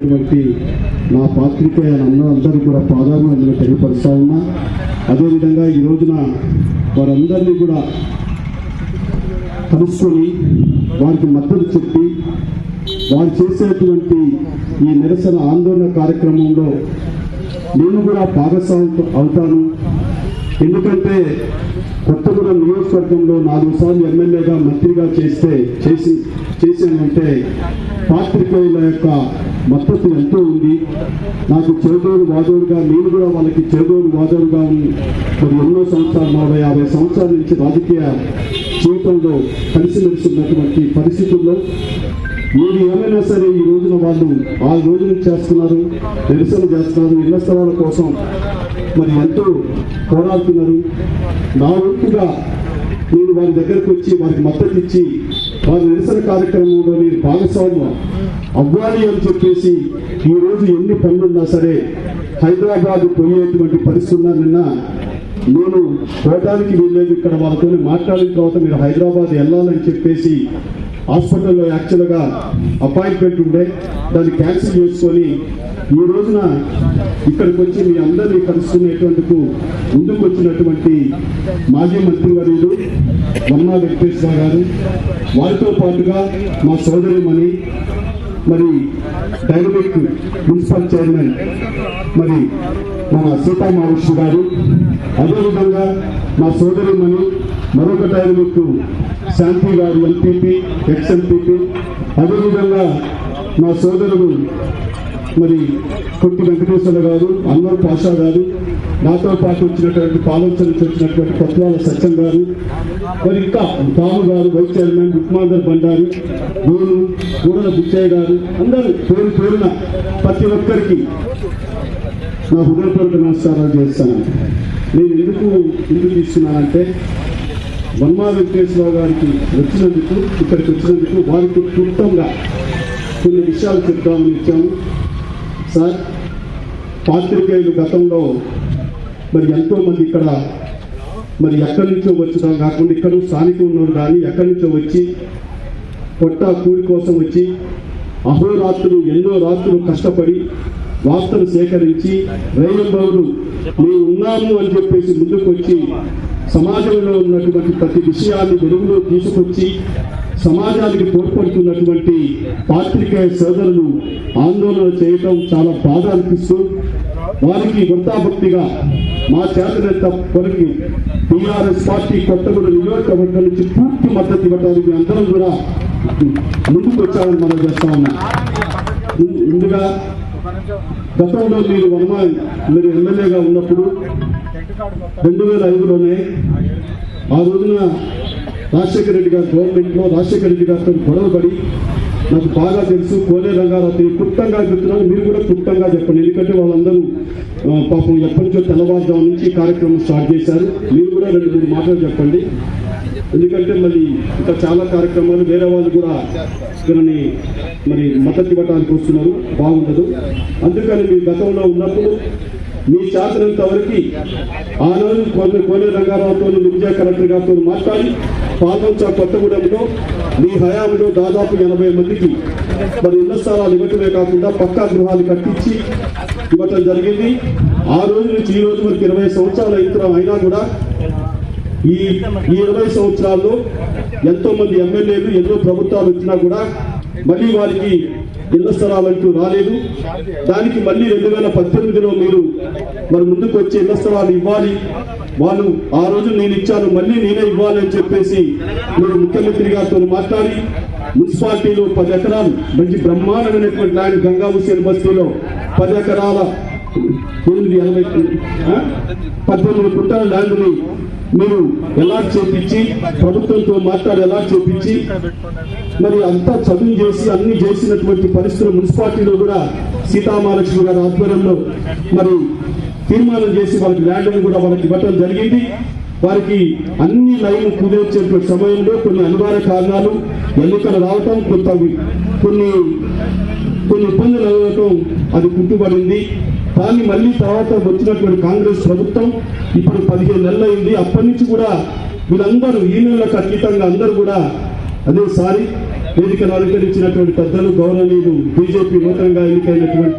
అటువంటి నా పాత్రికేయ అందరూ కూడా పాదాభివందనలు తెలియపరుస్తా ఉన్నా. అదేవిధంగా ఈ రోజున వారందరినీ కూడా కలుసుకొని వారికి మద్దతు చెప్పి వారు చేసేటువంటి ఈ నిరసన ఆందోళన కార్యక్రమంలో నేను కూడా భాగస్వామి అవుతాను. ఎందుకంటే కొత్తగూడెం నియోజకవర్గంలో నాలుగు సార్లు ఎమ్మెల్యేగా మంత్రిగా చేస్తే చేసి చేశానంటే పాత్రికేయుల యొక్క మద్దతు ఎంతో ఉంది. నాకు చేదోడు వాదోడుగా నేను కూడా వాళ్ళకి చేదోడు వాదోడుగా ఉంది మరి ఎన్నో సంవత్సరాలు నలభై యాభై సంవత్సరాల నుంచి రాజకీయ జీవితంలో కలిసిమెలిసి ఉన్నటువంటి పరిస్థితుల్లో ఏది ఏమైనా సరే ఈ రోజున వాళ్ళు ఆ రోజున చేస్తున్నారు నిరసన చేస్తున్నారు ఇళ్ళ స్థలాల కోసం మరి ఎంతో పోరాడుతున్నారు. నా వంతుగా నేను వారి దగ్గరకు వచ్చి వారికి మద్దతు ఇచ్చి వారి నిరసన కార్యక్రమంలో మీరు భాగస్వామ్యం అవ్వాలి అని చెప్పేసి ఈ రోజు ఎన్ని పనులున్నా సరే హైదరాబాద్ పోయేటువంటి పరిస్థితున్నా నిన్న నేను పోవడానికి వీల్లేదు ఇక్కడ వాళ్ళతో మాట్లాడిన తర్వాత మీరు హైదరాబాద్ వెళ్ళాలని చెప్పేసి హాస్పిటల్లో యాక్చువల్గా అపాయింట్మెంట్ ఉండే దాన్ని క్యాన్సిల్ చేసుకొని ఈ రోజున ఇక్కడికి వచ్చి మీ అందరినీ కలుసుకునేటువంటికు ముందుకు వచ్చినటువంటి మాజీ మంత్రివర్యుడు వన్నా వెంకటేశ్వర గారు వారితో పాటుగా మా సోదరిమణి మరి డైనమిక్ మున్సిపల్ చైర్మన్ మరి మన సీతామహావిష్ణు గారు. అదేవిధంగా మా సోదరిమణి మరొక డైనమిక్ శాంతి గారు ఎంపీపీ ఎక్స్ ఎంపీపీ అదేవిధంగా మా సోదరుడు మరి కొట్టి వెంకటేశ్వర గారు అన్వర్ పాషా గారు నాతో పాటు వచ్చినటువంటి పాలోచన వచ్చినటువంటి కొత్తవాళ్ళ సత్యం గారు మరి ఇంకా రాము గారు వైస్ చైర్మన్ రుక్మాందర్ బండారు నేను కూడల బుచ్చయ్య గారు అందరూ పేరు పేరున ప్రతి ఒక్కరికి నా హృదయపూర్వక నమస్కారాలు చేస్తాను. నేను ఎందుకు ఎందుకు తీసుకున్నానంటే వన్మా వెంకటేశ్వరరావు గారికి వచ్చినందుకు ఇక్కడికి వచ్చినందుకు వారికి క్లుప్తంగా కొన్ని విషయాలు చెప్తామని ఇచ్చాము సార్ పాత్రికేయులు గతంలో మరి ఎంతో మంది ఇక్కడ మరి ఎక్కడి నుంచో వచ్చడం కాకుండా ఇక్కడ స్థానికులు ఉన్నారు కానీ ఎక్కడి నుంచో వచ్చి పొట్ట కూలి కోసం వచ్చి అహోరాత్రులు ఎన్నో రాత్రులు కష్టపడి వార్తలు సేకరించి రైలు మేము ఉన్నాము అని చెప్పేసి ముందుకు వచ్చి సమాజంలో ఉన్నటువంటి ప్రతి విషయాన్ని వెలుగులో తీసుకొచ్చి సమాజానికి తోడ్పడుతున్నటువంటి పాత్రికేయ సోదరులు ఆందోళన చేయటం చాలా బాధ అనిపిస్తూ వారికి వృత్తాభక్తిగా మా చేతనేత కొరకు టీఆర్ఎస్ పార్టీ కొత్తగూడ నియోజకవర్గం నుంచి పూర్తి మద్దతు ఇవ్వడానికి అందరం కూడా ముందుకు వచ్చామని మనం చేస్తా ఉన్నాం. ముందుగా గతంలో మీరు వర్మ మీరు ఎమ్మెల్యేగా ఉన్నప్పుడు రెండు వేల ఐదులోనే ఆ రోజున రాజశేఖర రెడ్డి గారు గవర్నమెంట్లో రాజశేఖర రెడ్డి గారితో గొడవపడి నాకు బాగా తెలుసు కోనే రంగారావు క్లుప్తంగా చెప్తున్నాను మీరు కూడా క్లుప్తంగా చెప్పండి. ఎందుకంటే వాళ్ళందరూ పాపం ఎప్పటికో తెల్లవారుజాము నుంచి కార్యక్రమం స్టార్ట్ చేశారు. మీరు కూడా రెండు మూడు మాటలు చెప్పండి. ఎందుకంటే మరి ఇంకా చాలా కార్యక్రమాలు వేరే వాళ్ళు కూడా ఇక్కడని మరి మద్దతు ఇవ్వడానికి వస్తున్నారు. బాగుండదు. అందుకని మీ గతంలో ఉన్నప్పుడు మీ చేతనంత వరకు ఆ కొన్ని కోనే రంగారావుతో విజయ కలెక్టర్ గారితో మాట్లాడి పాల్గొంచ కొత్తగూడెంలో మీ హయాంలో దాదాపు ఎనభై మందికి మరి ఇళ్ళ స్థలాలు ఇవ్వటమే కాకుండా పక్కా గృహాలు కట్టించి ఇవ్వటం జరిగింది. ఆ రోజు నుంచి ఈ రోజు వరకు ఇరవై సంవత్సరాలు అయిన అయినా కూడా ఈ ఈ ఇరవై సంవత్సరాల్లో ఎంతో మంది ఎమ్మెల్యేలు ఎన్నో ప్రభుత్వాలు వచ్చినా కూడా మళ్ళీ వారికి ఇళ్ళ స్థలాలంటూ రాలేదు. దానికి మళ్ళీ రెండు వేల పద్దెనిమిదిలో మీరు మరి ముందుకు వచ్చి ఇళ్ళ స్థలాలు ఇవ్వాలి. వాళ్ళు ఆ రోజు నేను ఇచ్చాను మళ్ళీ నేనే ఇవ్వాలని చెప్పేసి మీరు ముఖ్యమంత్రి గారితో మాట్లాడి మున్సిపాలిటీలో పది ఎకరాలు మంచి బ్రహ్మాండమైనటువంటి ల్యాండ్ గంగా హుసేన్ బస్తీలో పది ఎకరాల ఎనిమిది ఎనభై పద్దెనిమిది కుంటాల ల్యాండ్ని మీరు ఎలా చేపించి ప్రభుత్వంతో మాట్లాడి ఎలా చేపించి మరి అంతా చదువు చేసి అన్ని చేసినటువంటి పరిస్థితులు మున్సిపాలిటీలో కూడా సీతామహాలక్ష్మి గారి ఆధ్వర్యంలో మరి తీర్మానం చేసి వాళ్ళకి ల్యాండ్ని కూడా వాళ్ళకి ఇవ్వటం జరిగింది. వారికి అన్ని లైన్ కుదిర్చేటువంటి సమయంలో కొన్ని అనివార్య కారణాలు ఎన్నికలు రావటం కొంత కొన్ని కొన్ని ఇబ్బందులు అవ్వటం అది కుట్టుబడింది కానీ మళ్ళీ తర్వాత వచ్చినటువంటి కాంగ్రెస్ ప్రభుత్వం ఇప్పుడు పదిహేను నెలలు అయింది. అప్పటి నుంచి కూడా వీళ్ళందరూ ఈ నెలలకు అతీతంగా అందరూ కూడా అదేసారి వేదికను అలంకరించినటువంటి పెద్దలు గౌరవనీయులు బీజేపీ నూతనంగా ఎన్నికైనటువంటి